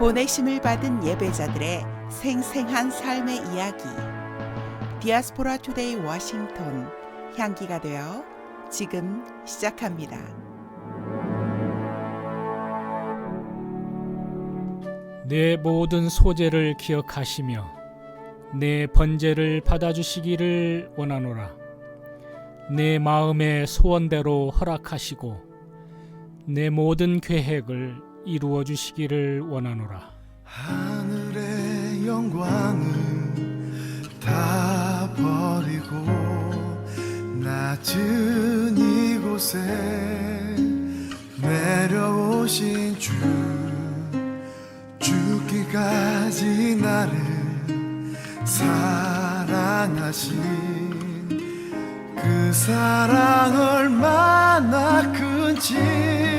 보내심을 받은 예배자들의 생생한 삶의 이야기. 디아스포라 투데이 워싱턴 향기가 되어 지금 시작합니다. 내 모든 소재를 기억하시며 내 번제를 받아주시기를 원하노라. 내 마음의 소원대로 허락하시고 내 모든 계획을 이루어 주시기를 원하노라. 하늘의 영광을 다 버리고 낮은 이곳에 내려오신 주 죽기까지 나를 사랑하신 그 사랑 얼마나 큰지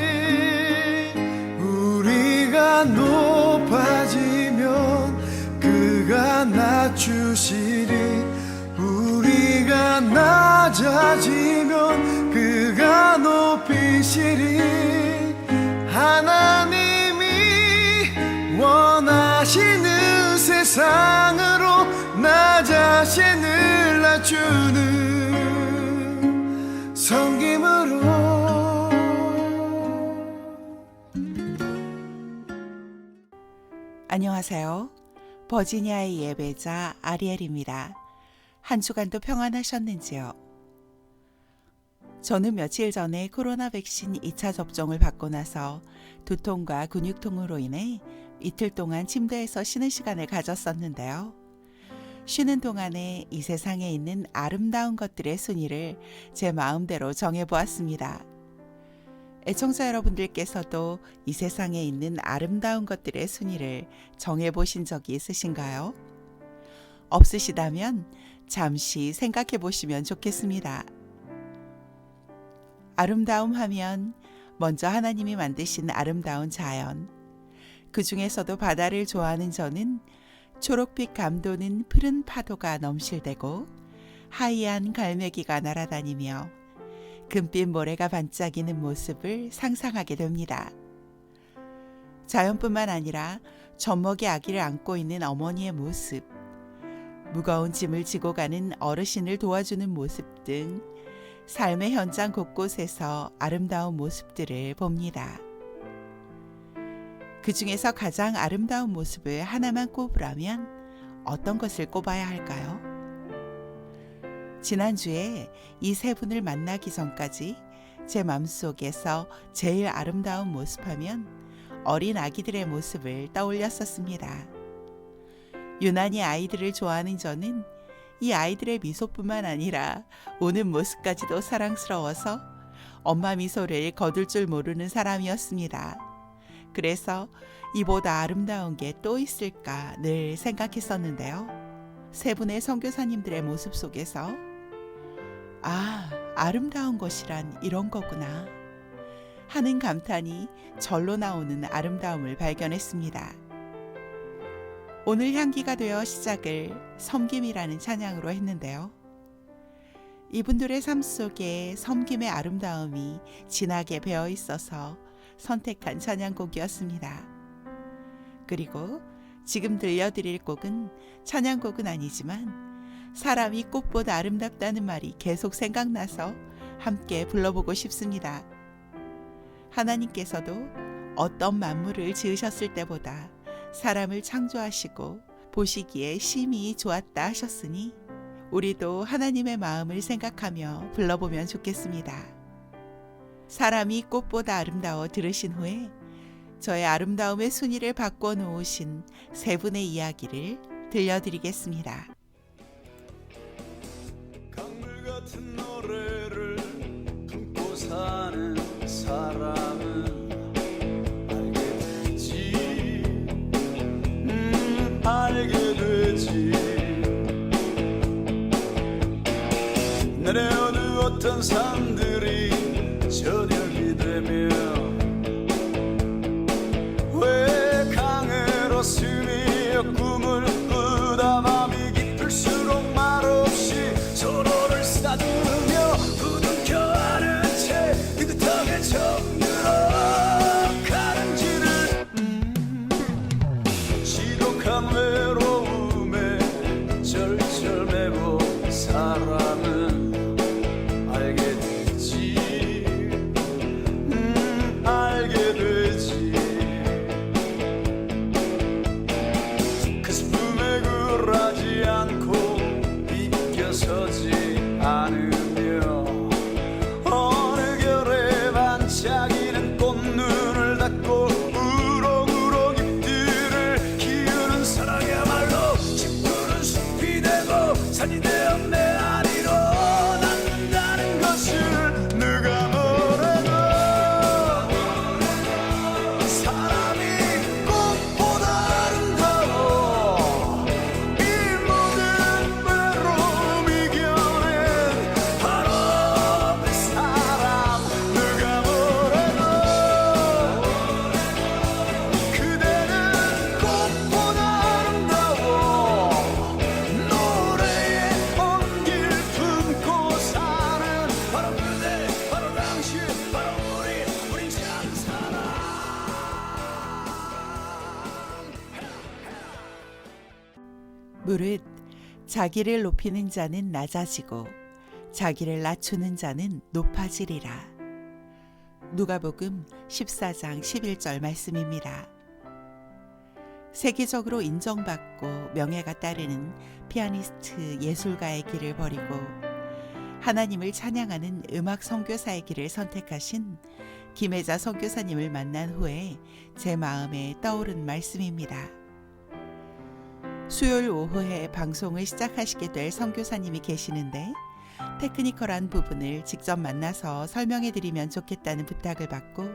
높아지면 그가 낮추시리. 우리가 낮아지면 그가 높이시리. 하나님이 원하시는 세상으로 나 자신을 낮추는 섬김으로 안녕하세요. 버지니아의 예배자 아리엘입니다. 한 주간도 평안하셨는지요? 저는 며칠 전에 코로나 백신 2차 접종을 받고 나서 두통과 근육통으로 인해 이틀 동안 침대에서 쉬는 시간을 가졌었는데요. 쉬는 동안에 이 세상에 있는 아름다운 것들의 순위를 제 마음대로 정해보았습니다. 애청자 여러분들께서도 이 세상에 있는 아름다운 것들의 순위를 정해보신 적이 있으신가요? 없으시다면 잠시 생각해 보시면 좋겠습니다. 아름다움 하면 먼저 하나님이 만드신 아름다운 자연. 그 중에서도 바다를 좋아하는 저는 초록빛 감도는 푸른 파도가 넘실대고 하얀 갈매기가 날아다니며 금빛 모래가 반짝이는 모습을 상상하게 됩니다. 자연뿐만 아니라 젖먹이 아기를 안고 있는 어머니의 모습, 무거운 짐을 지고 가는 어르신을 도와주는 모습 등 삶의 현장 곳곳에서 아름다운 모습들을 봅니다. 그 중에서 가장 아름다운 모습을 하나만 꼽으라면 어떤 것을 꼽아야 할까요? 지난주에 이 세 분을 만나기 전까지 제 마음속에서 제일 아름다운 모습하면 어린 아기들의 모습을 떠올렸었습니다. 유난히 아이들을 좋아하는 저는 이 아이들의 미소뿐만 아니라 우는 모습까지도 사랑스러워서 엄마 미소를 거둘 줄 모르는 사람이었습니다. 그래서 이보다 아름다운 게 또 있을까 늘 생각했었는데요. 세 분의 선교사님들의 모습 속에서 아, 아름다운 것이란 이런 거구나. 하는 감탄이 절로 나오는 아름다움을 발견했습니다. 오늘 향기가 되어 시작을 섬김이라는 찬양으로 했는데요. 이분들의 삶 속에 섬김의 아름다움이 진하게 배어 있어서 선택한 찬양곡이었습니다. 그리고 지금 들려드릴 곡은 찬양곡은 아니지만 사람이 꽃보다 아름답다는 말이 계속 생각나서 함께 불러보고 싶습니다. 하나님께서도 어떤 만물을 지으셨을 때보다 사람을 창조하시고 보시기에 심히 좋았다 하셨으니 우리도 하나님의 마음을 생각하며 불러보면 좋겠습니다. 사람이 꽃보다 아름다워 들으신 후에 저의 아름다움의 순위를 바꿔 놓으신 세 분의 이야기를 들려드리겠습니다. 되지? 내려두었던 산들이 저녁이 되면 자기를 높이는 자는 낮아지고 자기를 낮추는 자는 높아지리라. 누가복음 14장 11절 말씀입니다. 세계적으로 인정받고 명예가 따르는 피아니스트 예술가의 길을 버리고 하나님을 찬양하는 음악 선교사의 길을 선택하신 김혜자 선교사님을 만난 후에 제 마음에 떠오른 말씀입니다. 수요일 오후에 방송을 시작하시게 될 선교사님이 계시는데 테크니컬한 부분을 직접 만나서 설명해 드리면 좋겠다는 부탁을 받고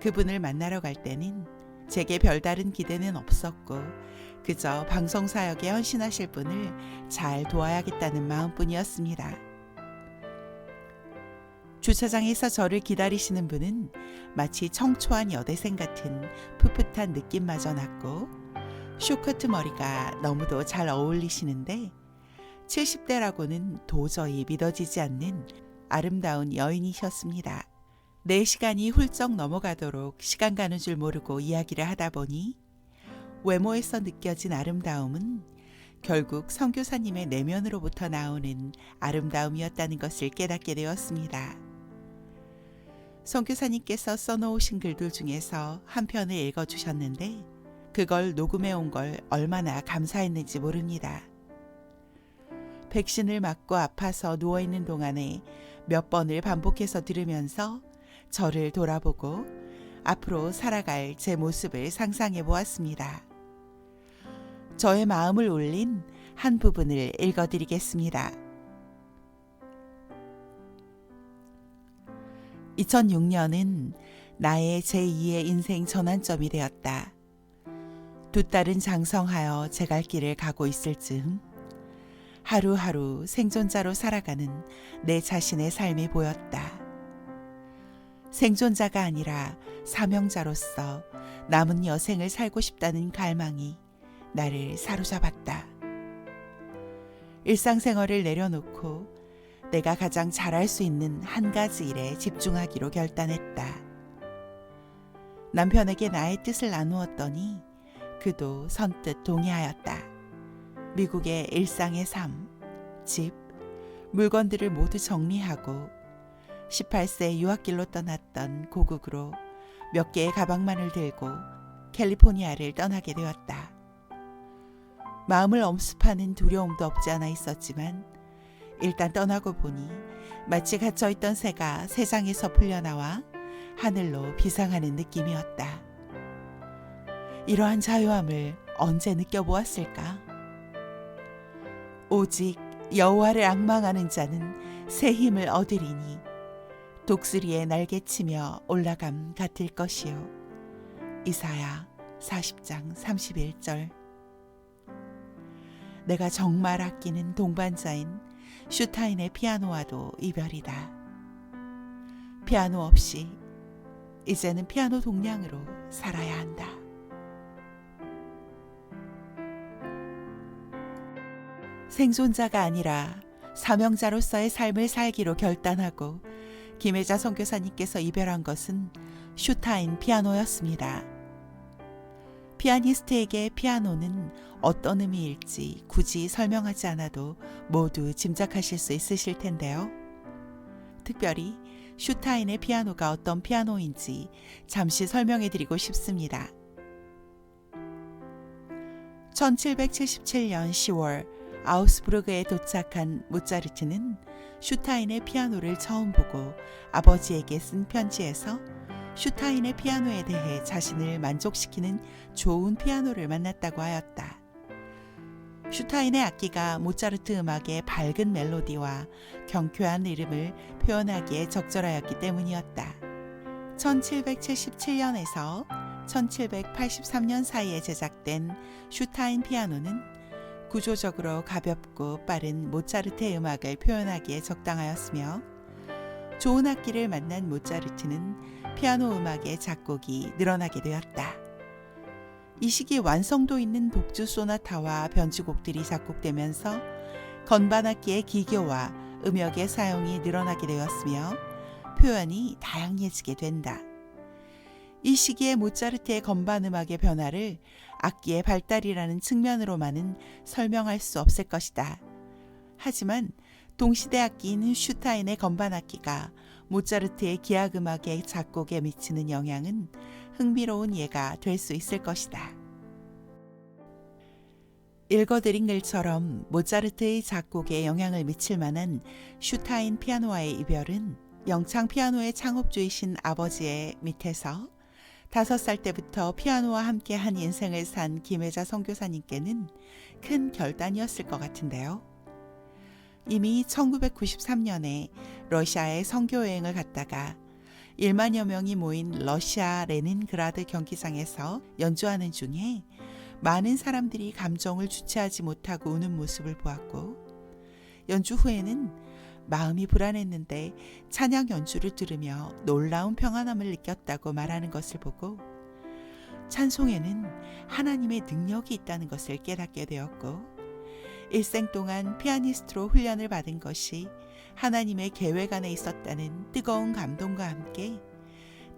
그분을 만나러 갈 때는 제게 별다른 기대는 없었고 그저 방송 사역에 헌신하실 분을 잘 도와야겠다는 마음뿐이었습니다. 주차장에서 저를 기다리시는 분은 마치 청초한 여대생 같은 풋풋한 느낌마저 났고 쇼커트 머리가 너무도 잘 어울리시는데 70대라고는 도저히 믿어지지 않는 아름다운 여인이셨습니다. 내 시간이 훌쩍 넘어가도록 시간 가는 줄 모르고 이야기를 하다 보니 외모에서 느껴진 아름다움은 결국 선교사님의 내면으로부터 나오는 아름다움이었다는 것을 깨닫게 되었습니다. 선교사님께서 써놓으신 글들 중에서 한 편을 읽어주셨는데 그걸 녹음해 온 걸 얼마나 감사했는지 모릅니다. 백신을 맞고 아파서 누워 있는 동안에 몇 번을 반복해서 들으면서 저를 돌아보고 앞으로 살아갈 제 모습을 상상해 보았습니다. 저의 마음을 울린 한 부분을 읽어드리겠습니다. 2006년은 나의 제2의 인생 전환점이 되었다. 두 딸은 장성하여 제갈 길을 가고 있을 즈음 하루하루 생존자로 살아가는 내 자신의 삶이 보였다. 생존자가 아니라 사명자로서 남은 여생을 살고 싶다는 갈망이 나를 사로잡았다. 일상생활을 내려놓고 내가 가장 잘할 수 있는 한 가지 일에 집중하기로 결단했다. 남편에게 나의 뜻을 나누었더니 그도 선뜻 동의하였다. 미국의 일상의 삶, 집, 물건들을 모두 정리하고 18세 유학길로 떠났던 고국으로 몇 개의 가방만을 들고 캘리포니아를 떠나게 되었다. 마음을 엄습하는 두려움도 없지 않아 있었지만 일단 떠나고 보니 마치 갇혀있던 새가 세상에서 풀려나와 하늘로 비상하는 느낌이었다. 이러한 자유함을 언제 느껴보았을까? 오직 여호와를 악망하는 자는 새 힘을 얻으리니 독수리의 날개치며 올라감 같을 것이요. 이사야 40장 31절 내가 정말 아끼는 동반자인 슈타인의 피아노와도 이별이다. 피아노 없이 이제는 피아노 동량으로 살아야 한다. 생존자가 아니라 사명자로서의 삶을 살기로 결단하고 김혜자 선교사님께서 이별한 것은 슈타인 피아노였습니다. 피아니스트에게 피아노는 어떤 의미일지 굳이 설명하지 않아도 모두 짐작하실 수 있으실 텐데요. 특별히 슈타인의 피아노가 어떤 피아노인지 잠시 설명해 드리고 싶습니다. 1777년 10월 아우스부르그에 도착한 모차르트는 슈타인의 피아노를 처음 보고 아버지에게 쓴 편지에서 슈타인의 피아노에 대해 자신을 만족시키는 좋은 피아노를 만났다고 하였다. 슈타인의 악기가 모차르트 음악의 밝은 멜로디와 경쾌한 리듬을 표현하기에 적절하였기 때문이었다. 1777년에서 1783년 사이에 제작된 슈타인 피아노는 구조적으로 가볍고 빠른 모차르트의 음악을 표현하기에 적당하였으며 좋은 악기를 만난 모차르트는 피아노 음악의 작곡이 늘어나게 되었다. 이 시기 완성도 있는 독주 소나타와 변주곡들이 작곡되면서 건반 악기의 기교와 음역의 사용이 늘어나게 되었으며 표현이 다양해지게 된다. 이 시기에 모차르트의 건반 음악의 변화를 악기의 발달이라는 측면으로만은 설명할 수 없을 것이다. 하지만 동시대 악기인 슈타인의 건반 악기가 모차르트의 기악 음악의 작곡에 미치는 영향은 흥미로운 예가 될 수 있을 것이다. 읽어드린 글처럼 모차르트의 작곡에 영향을 미칠 만한 슈타인 피아노와의 이별은 영창 피아노의 창업주이신 아버지의 밑에서 다섯 살 때부터 피아노와 함께 한 인생을 산 김혜자 선교사님께는 큰 결단이었을 것 같은데요. 이미 1993년에 러시아에 선교 여행을 갔다가 1만여 명이 모인 러시아 레닌그라드 경기장에서 연주하는 중에 많은 사람들이 감정을 주체하지 못하고 우는 모습을 보았고 연주 후에는 마음이 불안했는데 찬양 연주를 들으며 놀라운 평안함을 느꼈다고 말하는 것을 보고 찬송에는 하나님의 능력이 있다는 것을 깨닫게 되었고 일생 동안 피아니스트로 훈련을 받은 것이 하나님의 계획 안에 있었다는 뜨거운 감동과 함께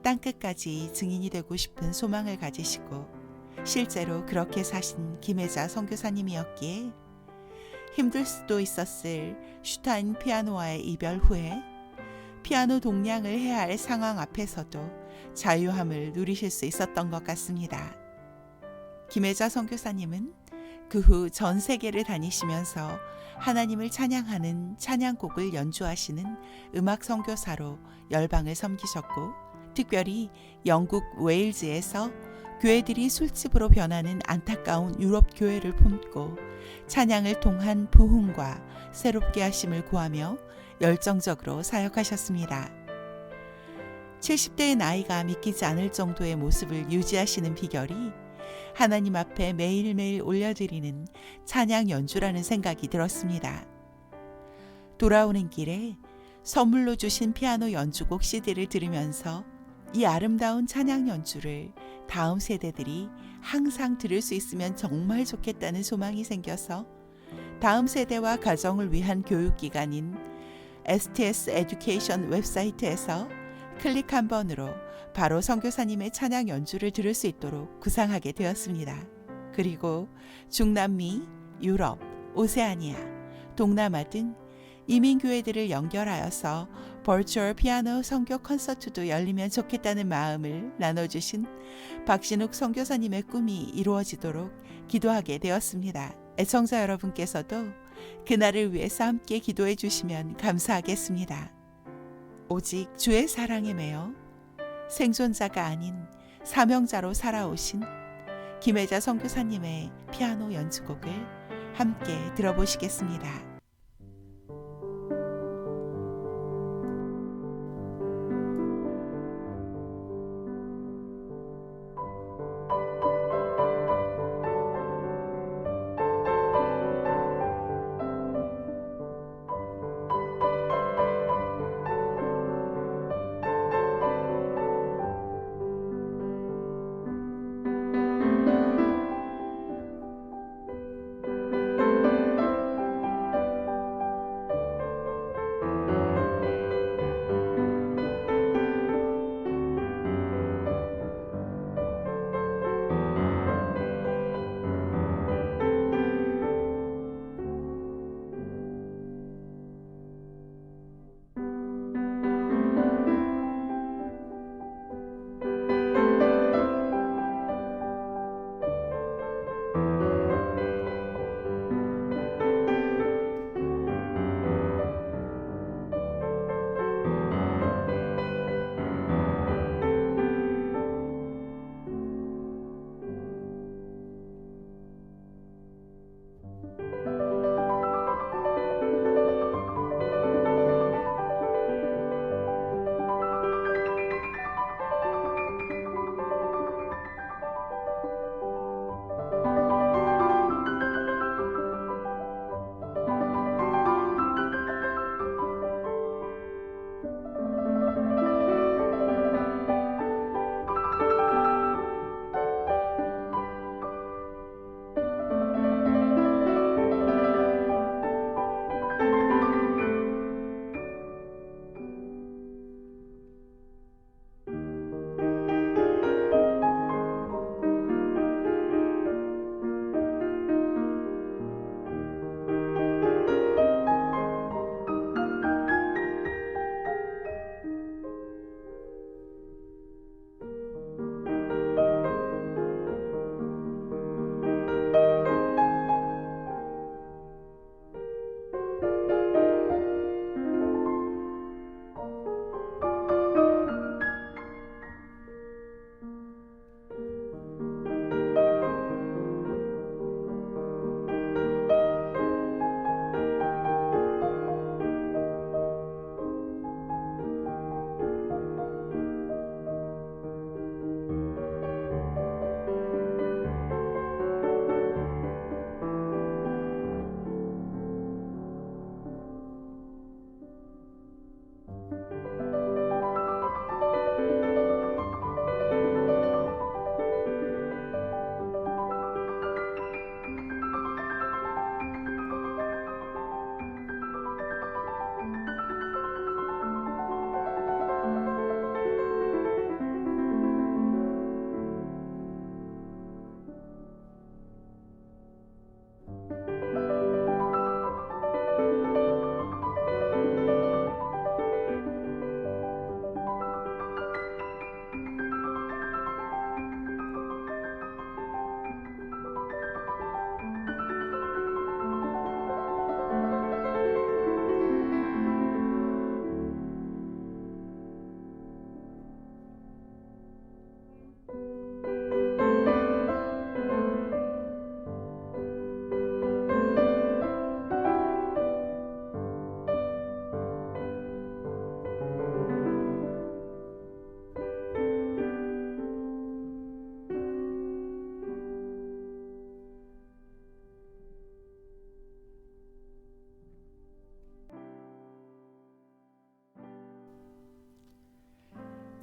땅끝까지 증인이 되고 싶은 소망을 가지시고 실제로 그렇게 사신 김혜자 선교사님이었기에 힘들 수도 있었을 슈타인 피아노와의 이별 후에 피아노 동량을 해야 할 상황 앞에서도 자유함을 누리실 수 있었던 것 같습니다. 김혜자 선교사님은 그 후 전 세계를 다니시면서 하나님을 찬양하는 찬양곡을 연주하시는 음악 선교사로 열방을 섬기셨고 특별히 영국 웨일즈에서 교회들이 술집으로 변하는 안타까운 유럽 교회를 품고 찬양을 통한 부흥과 새롭게 하심을 구하며 열정적으로 사역하셨습니다. 70대의 나이가 믿기지 않을 정도의 모습을 유지하시는 비결이 하나님 앞에 매일매일 올려드리는 찬양 연주라는 생각이 들었습니다. 돌아오는 길에 선물로 주신 피아노 연주곡 CD를 들으면서 이 아름다운 찬양 연주를 다음 세대들이 항상 들을 수 있으면 정말 좋겠다는 소망이 생겨서 다음 세대와 가정을 위한 교육기관인 STS 에듀케이션 웹사이트에서 클릭 한 번으로 바로 선교사님의 찬양 연주를 들을 수 있도록 구상하게 되었습니다. 그리고 중남미, 유럽, 오세아니아, 동남아 등 이민교회들을 연결하여서 버추얼 피아노 선교 콘서트도 열리면 좋겠다는 마음을 나눠주신 박신욱 선교사님의 꿈이 이루어지도록 기도하게 되었습니다. 애청자 여러분께서도 그날을 위해서 함께 기도해 주시면 감사하겠습니다. 오직 주의 사랑에 매여 생존자가 아닌 사명자로 살아오신 김혜자 선교사님의 피아노 연주곡을 함께 들어보시겠습니다.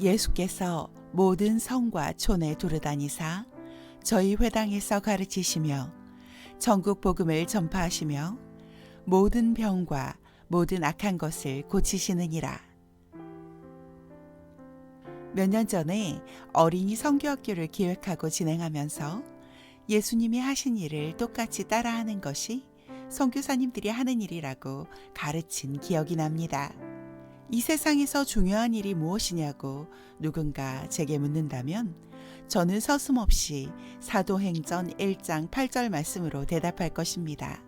예수께서 모든 성과 촌에 두루다니사 저희 회당에서 가르치시며 전국 복음을 전파하시며 모든 병과 모든 악한 것을 고치시느니라. 몇 년 전에 어린이 성교학교를 기획하고 진행하면서 예수님이 하신 일을 똑같이 따라하는 것이 선교사님들이 하는 일이라고 가르친 기억이 납니다. 이 세상에서 중요한 일이 무엇이냐고 누군가 제게 묻는다면 저는 서슴없이 사도행전 1장 8절 말씀으로 대답할 것입니다.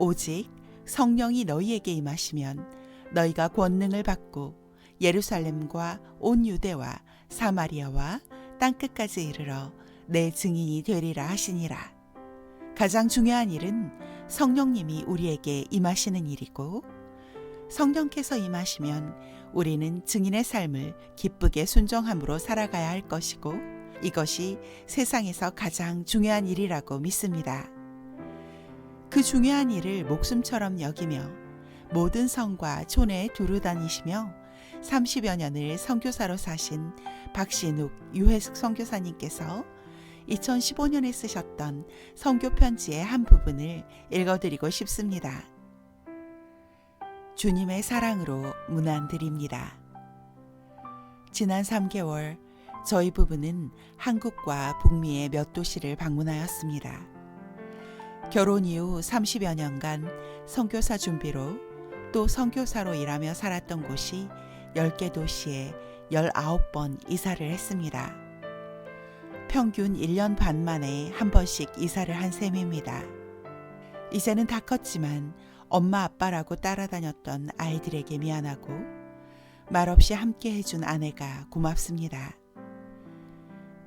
오직 성령이 너희에게 임하시면 너희가 권능을 받고 예루살렘과 온 유대와 사마리아와 땅끝까지 이르러 내 증인이 되리라 하시니라. 가장 중요한 일은 성령님이 우리에게 임하시는 일이고 성령께서 임하시면 우리는 증인의 삶을 기쁘게 순종함으로 살아가야 할 것이고 이것이 세상에서 가장 중요한 일이라고 믿습니다. 그 중요한 일을 목숨처럼 여기며 모든 성과 촌에 두루 다니시며 30여 년을 선교사로 사신 박신욱 유해숙 선교사님께서 2015년에 쓰셨던 선교 편지의 한 부분을 읽어드리고 싶습니다. 주님의 사랑으로 문안드립니다. 지난 3개월 저희 부부는 한국과 북미의 몇 도시를 방문하였습니다. 결혼 이후 30여 년간 선교사 준비로 또 선교사로 일하며 살았던 곳이 10개 도시에 19번 이사를 했습니다. 평균 1년 반 만에 한 번씩 이사를 한 셈입니다. 이제는 다 컸지만 엄마 아빠라고 따라다녔던 아이들에게 미안하고 말없이 함께 해준 아내가 고맙습니다.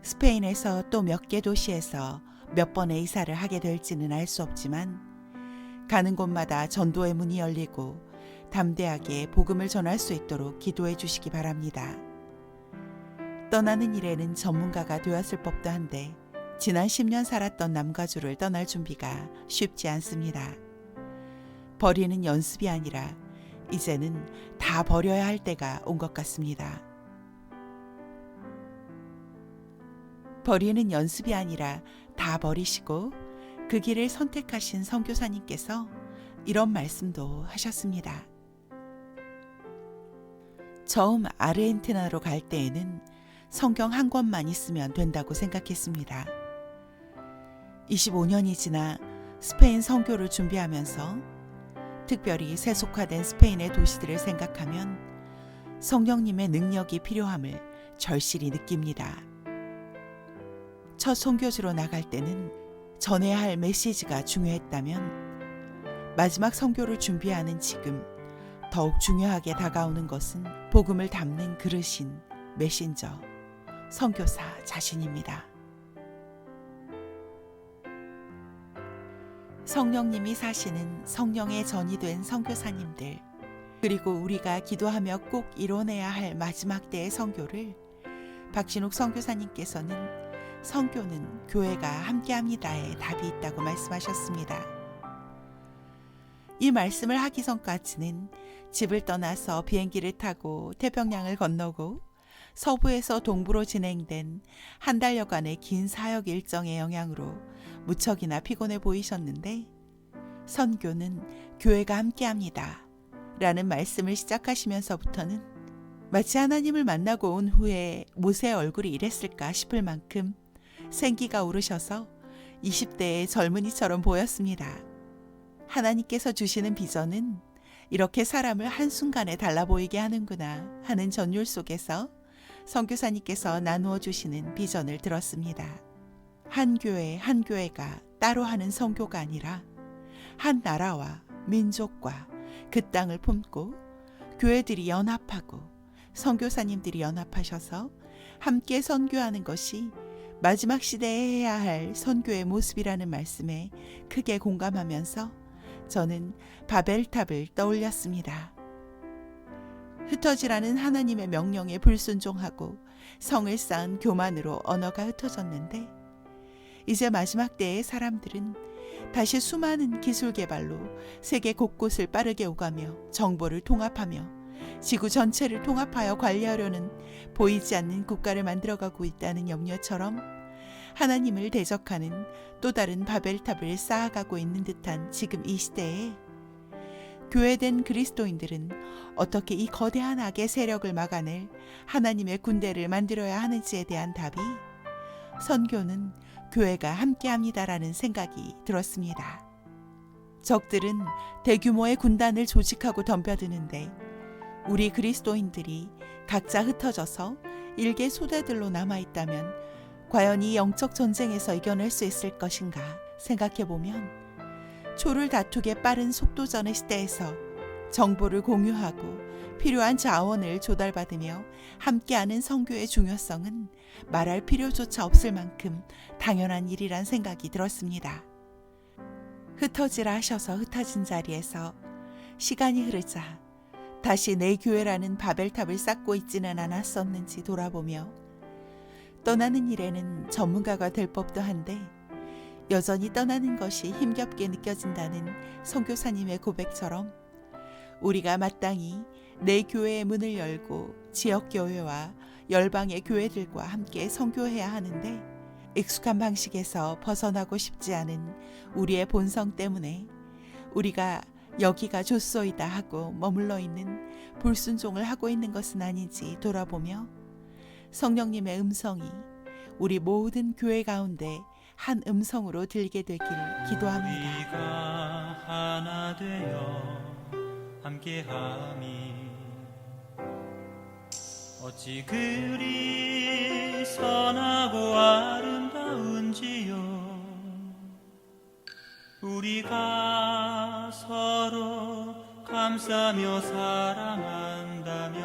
스페인에서 또 몇 개 도시에서 몇 번의 이사를 하게 될지는 알 수 없지만 가는 곳마다 전도의 문이 열리고 담대하게 복음을 전할 수 있도록 기도해 주시기 바랍니다. 떠나는 일에는 전문가가 되었을 법도 한데 지난 10년 살았던 남가주를 떠날 준비가 쉽지 않습니다. 버리는 연습이 아니라 이제는 다 버려야 할 때가 온 것 같습니다. 버리는 연습이 아니라 다 버리시고 그 길을 선택하신 선교사님께서 이런 말씀도 하셨습니다. 처음 아르헨티나로 갈 때에는 성경 한 권만 있으면 된다고 생각했습니다. 25년이 지나 스페인 선교를 준비하면서 특별히 세속화된 스페인의 도시들을 생각하면 성령님의 능력이 필요함을 절실히 느낍니다. 첫 선교지로 나갈 때는 전해야 할 메시지가 중요했다면 마지막 선교를 준비하는 지금 더욱 중요하게 다가오는 것은 복음을 담는 그릇인 메신저 선교사 자신입니다. 성령님이 사시는 성령의 전이 된 선교사님들 그리고 우리가 기도하며 꼭 이뤄내야 할 마지막 때의 선교를 박신욱 선교사님께서는 선교는 교회가 함께합니다에 답이 있다고 말씀하셨습니다. 이 말씀을 하기 전까지는 집을 떠나서 비행기를 타고 태평양을 건너고 서부에서 동부로 진행된 한 달여간의 긴 사역 일정의 영향으로 무척이나 피곤해 보이셨는데 선교는 교회가 함께합니다. 라는 말씀을 시작하시면서부터는 마치 하나님을 만나고 온 후에 모세의 얼굴이 이랬을까 싶을 만큼 생기가 오르셔서 20대의 젊은이처럼 보였습니다. 하나님께서 주시는 비전은 이렇게 사람을 한순간에 달라 보이게 하는구나 하는 전율 속에서 선교사님께서 나누어 주시는 비전을 들었습니다. 한 교회 한 교회가 따로 하는 선교가 아니라 한 나라와 민족과 그 땅을 품고 교회들이 연합하고 선교사님들이 연합하셔서 함께 선교하는 것이 마지막 시대에 해야 할 선교의 모습이라는 말씀에 크게 공감하면서 저는 바벨탑을 떠올렸습니다. 흩어지라는 하나님의 명령에 불순종하고 성을 쌓은 교만으로 언어가 흩어졌는데 이제 마지막 때의 사람들은 다시 수많은 기술 개발로 세계 곳곳을 빠르게 오가며 정보를 통합하며 지구 전체를 통합하여 관리하려는 보이지 않는 국가를 만들어가고 있다는 염려처럼 하나님을 대적하는 또 다른 바벨탑을 쌓아가고 있는 듯한 지금 이 시대에 교회된 그리스도인들은 어떻게 이 거대한 악의 세력을 막아낼 하나님의 군대를 만들어야 하는지에 대한 답이 선교는 교회가 함께합니다라는 생각이 들었습니다. 적들은 대규모의 군단을 조직하고 덤벼드는데 우리 그리스도인들이 각자 흩어져서 일개 소대들로 남아 있다면 과연 이 영적 전쟁에서 이겨낼 수 있을 것인가 생각해 보면 초를 다투게 빠른 속도전의 시대에서 정보를 공유하고 필요한 자원을 조달받으며 함께하는 성교의 중요성은 말할 필요조차 없을 만큼 당연한 일이란 생각이 들었습니다. 흩어지라 하셔서 흩어진 자리에서 시간이 흐르자 다시 내 교회라는 바벨탑을 쌓고 있지는 않았었는지 돌아보며 떠나는 일에는 전문가가 될 법도 한데 여전히 떠나는 것이 힘겹게 느껴진다는 선교사님의 고백처럼 우리가 마땅히 내 교회의 문을 열고 지역 교회와 열방의 교회들과 함께 선교해야 하는데 익숙한 방식에서 벗어나고 싶지 않은 우리의 본성 때문에 우리가 여기가 좋소이다 하고 머물러 있는 불순종을 하고 있는 것은 아닌지 돌아보며 성령님의 음성이 우리 모든 교회 가운데 한 음성으로 들리게 되길 기도합니다. 함께함이 어찌 그리 선하고 아름다운지요? 우리가 서로 감싸며 사랑한다면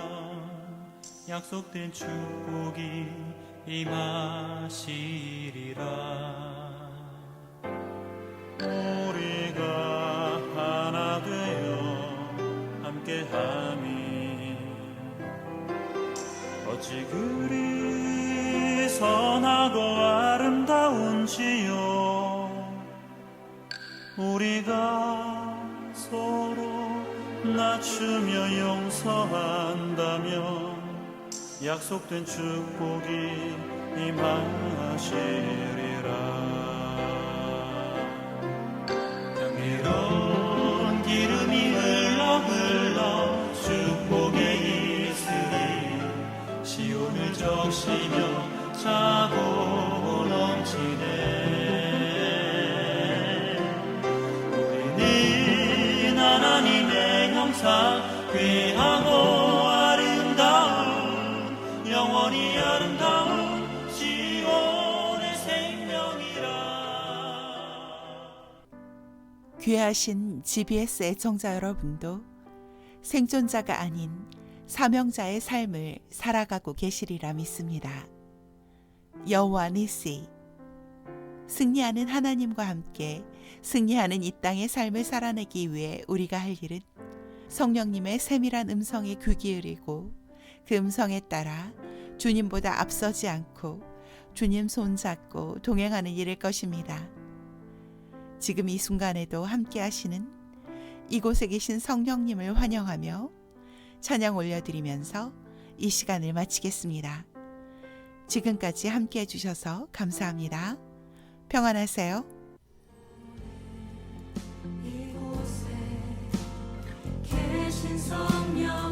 약속된 축복이 임하시리라. 우리가 함께함이 어찌 그리 선하고 아름다운지요? 우리가 서로 낮추며 용서한다면 약속된 축복이 임하시리라 귀하신 GBS 애청자 여러분도 생존자가 아닌 사명자의 삶을 살아가고 계시리라 믿습니다. 여호와 니시 승리하는 하나님과 함께 승리하는 이 땅의 삶을 살아내기 위해 우리가 할 일은 성령님의 세밀한 음성에 귀 기울이고 그 음성에 따라 주님보다 앞서지 않고 주님 손잡고 동행하는 일일 것입니다. 지금 이 순간에도 함께 하시는 이곳에 계신 성령님을 환영하며 찬양 올려드리면서 이 시간을 마치겠습니다. 지금까지 함께 해주셔서 감사합니다. 평안하세요. 이곳에 계신 성령님